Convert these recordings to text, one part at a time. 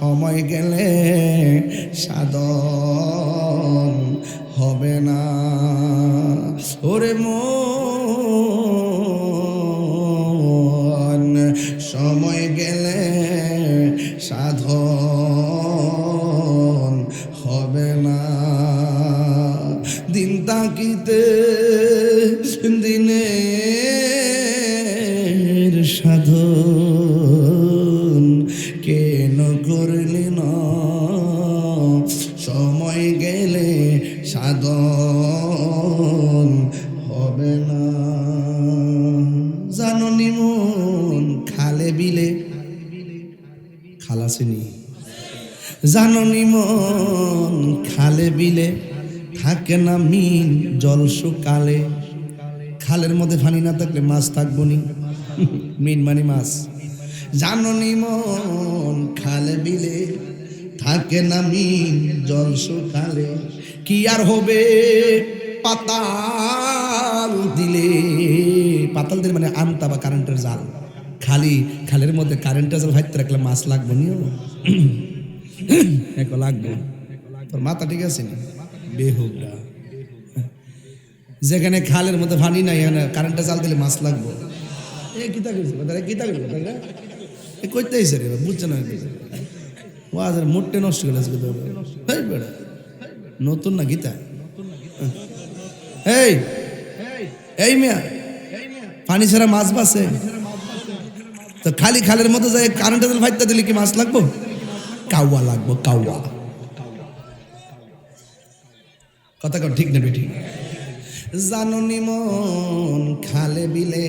সময় গেলে সাধন হবে না। ওরে মন, সময় গেলে সাধন হবে না। দিন তাকিতে দিনের করলি না। সময় গেলে সাধন হবে না। জানো নিমন খালে বিলে। খালাসিনী জানো নিমন খালে বিলে। থাকে না মিন জল শুকালে। খালের মধ্যে ফানি না থাকলে মাছ থাকব নি। মিন মানে মাছ। জানো নিমন খালে বিলে, থাকে না মিন জল শুকালে কি আর হবে পাতাল দিলে? পাতাল দিলে মানে আমতা বা কারেন্টের জাল। খালি খালের মধ্যে কারেন্টের জাল ভাইতে রাখলে মাছ লাগবে নিও। এক লাগবে। তোর মাথা ঠিক আছে নি? বেহুগা যেখানে খালের মধ্যে পানি নাই, এখানে কারেন্টটা চাল দিলে মাছ লাগবো। এ কিতা করছে কিতা করবে তারা এ করতে বুঝছে না। ও আজ মোটে নষ্ট করে আজকে নতুন না গীতা? এই এই মিয়া, পানি ছাড়া মাছ বাসে। তো খালি খালের মধ্যে যায় কারেন্টের তেল ফাইতে দিলে কি মাছ লাগবো? কাউয়া লাগবো কাউয়া কথা কর ঠিক নেবে ঠিক জাননি মন খালে বিলে।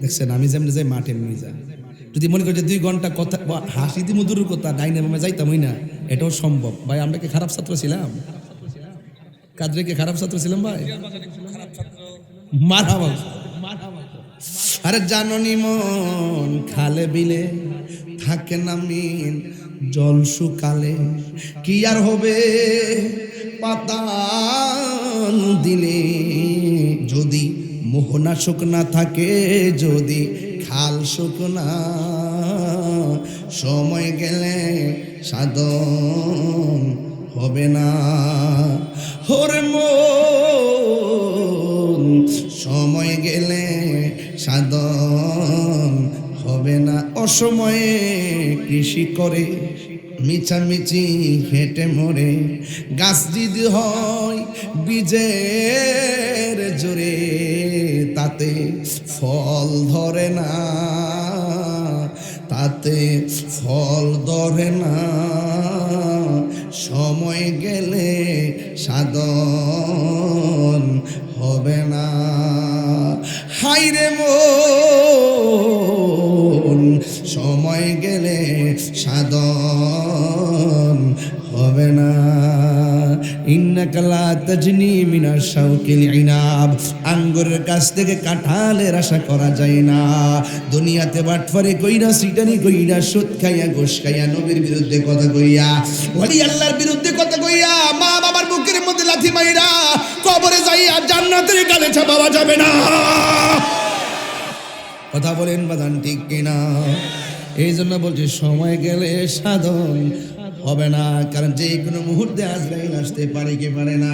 দেখছেন, আমি যেমনি যাই মাঠে এমনি যা যদি মনে করি যে দুই ঘণ্টা কথা হাসি দি মধুর কথা ডাইনে মামে যাইতাম, হই না? এটাও সম্ভব। ভাই, আমরা কি খারাপ ছাত্র ছিলাম? কাদরে কি খারাপ ছাত্র ছিলাম, ভাই? মারা। আরে জাননি মন খালে বিলে, থাকে না মিন জল শুকালে কি আর হবে পাতা দিলে মোহনা শুকনা থাকে যদি খাল শুকনা। সময় গেলে সাধন হবে না। হরে সময় গেলে সাধন হবে না। অসময়ে কৃষি করে মিছামিছি হেঁটে মরে, গাছ যদি হয় বীজের জোরে, তাতে ফল ধরে না, তাতে ফল ধরে না। সময় গেলে সাধন হবে না। হাইরে মন সাধন হবে না। ইন্নাকালা তাজনি মিনা শাউকিল ইনাব। আঙ্গুরের কাছ থেকে কাঁঠালের আশা করা যায় না। দুনিয়াতে বাটফারে কইরা সিটানি কইরা, সুদ খাইয়া, ঘুষ খাইয়া, নবীর বিরুদ্ধে কথা কইয়া, ওলি আল্লাহর বিরুদ্ধে কথা কইয়া, মা বাবার বুকের মধ্যে লাথি মাইরা কবরে যাইয়া জান্নাতের গালে চাপাওয়া যাবে না। কথা বলেন বাদান ঠিক কিনা? এই জন্য বলছি, সময় গেলে সাধন হবে না, কারণ যে কোনো মুহূর্তে আজরাইল আসতে পারে কি পারে না।